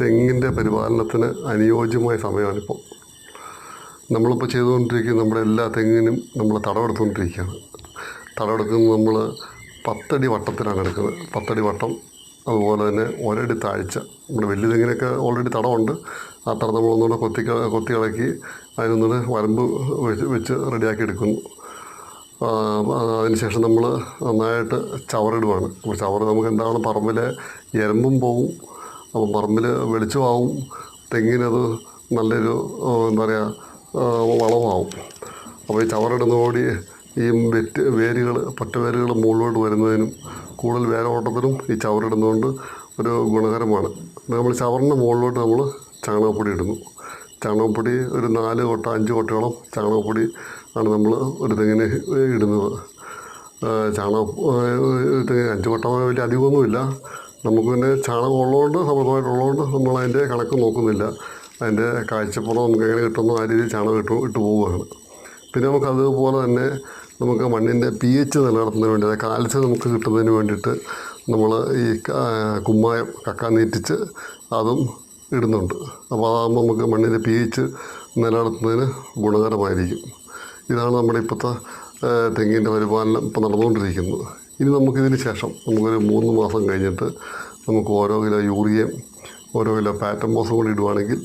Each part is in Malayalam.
തെങ്ങിന്റെ പരിപാലനത്തിന് അനുയോജ്യമായ സമയമാണിപ്പോൾ. നമ്മളിപ്പോൾ ചെയ്തുകൊണ്ടിരിക്കുന്ന നമ്മുടെ എല്ലാ തെങ്ങിനും നമ്മൾ തടമെടുത്തുകൊണ്ടിരിക്കുകയാണ്. തടമെടുക്കുന്നത് നമ്മൾ പത്തടി വട്ടത്തിലാണ് എടുക്കുന്നത്. പത്തടി വട്ടം അതുപോലെ തന്നെ ഒരടി താഴ്ച. നമ്മുടെ വലിയ തെങ്ങിനൊക്കെ ഓൾറെഡി തടമുണ്ട്. ആ തടം നമ്മൾ ഒന്നുകൂടെ കൊത്തി കൊത്തി ഇളക്കി അതിനൊന്നുകൂടെ വരമ്പ് വെച്ച് വെച്ച് റെഡിയാക്കി എടുക്കുന്നു. അതിനുശേഷം നമ്മൾ നന്നായിട്ട് ചവറിടുവാണ്. അപ്പോൾ ചവറ് നമുക്ക് എന്താണ് പറമ്പിലെ എരമ്പും പോവും. അപ്പം പറമ്പിൽ വെളിച്ചമാവും. തെങ്ങിനത് നല്ലൊരു എന്താ പറയുക വളമാവും. അപ്പോൾ ഈ ചവറിടുന്നതോടി ഈ വെറ്റ് വേരുകൾ പട്ടുവേരുകൾ മുകളിലോട്ട് വരുന്നതിനും കൂടുതൽ വേരോട്ടത്തിനും ഈ ചവറിടുന്നതുകൊണ്ട് ഒരു ഗുണകരമാണ്. നമ്മൾ ചവറിന്റെ മുകളിലോട്ട് നമ്മൾ ചാണകപ്പൊടി ഇടുന്നു. ചാണകപ്പൊടി ഒരു നാല് കൊട്ട അഞ്ച് കൊട്ടയോളം ചാണകപ്പൊടി ആണ് നമ്മൾ ഒരു തെങ്ങിന് ഇടുന്നത്. ചാണക തെങ്ങിന് അഞ്ച് കൊട്ട വലിയ അധികമൊന്നുമില്ല. നമുക്ക് പിന്നെ ചാണകം ഉള്ളതുകൊണ്ട് സമൃദ്ധമായിട്ടുള്ളതുകൊണ്ട് നമ്മൾ അതിന്റെ കണക്ക് നോക്കുന്നില്ല. അതിന്റെ കാഴ്ചപ്പുറം നമുക്ക് എങ്ങനെ കിട്ടുന്നോ ആ രീതിയിൽ ചാണകം ഇട്ട് ഇട്ട് പോവുകയാണ്. പിന്നെ നമുക്ക് അതുപോലെ തന്നെ നമുക്ക് മണ്ണിന്റെ പി എച്ച് നിലനിർത്തുന്നതിന് വേണ്ടി അതായത് കാൽസ്യം നമുക്ക് കിട്ടുന്നതിന് വേണ്ടിയിട്ട് നമ്മൾ ഈ കുമ്മായം കക്ക നീറ്റിച്ച് അതും ഇടുന്നുണ്ട്. അപ്പോൾ അതാകുമ്പോൾ നമുക്ക് മണ്ണിന്റെ പി എച്ച് നിലനിർത്തുന്നതിന് ഗുണകരമായിരിക്കും. ഇതാണ് നമ്മുടെ ഇപ്പോഴത്തെ തെങ്ങിന്റെ പരിപാലനം ഇപ്പോൾ നടന്നുകൊണ്ടിരിക്കുന്നത്. ഇനി നമുക്കിതിന് ശേഷം നമുക്കൊരു മൂന്ന് മാസം കഴിഞ്ഞിട്ട് നമുക്ക് ഓരോ കിലോ യൂറിയയും ഓരോ കിലോ പാറ്റം ബോസും കൂടി ഇടുവാണെങ്കിൽ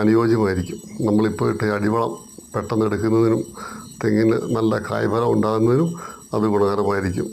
അനുയോജ്യമായിരിക്കും. നമ്മളിപ്പോൾ ഇട്ട അടിവളം പെട്ടെന്ന് എടുക്കുന്നതിനും തെങ്ങിന് നല്ല കായ്ഫലം ഉണ്ടാകുന്നതിനും അത് ഗുണകരമായിരിക്കും.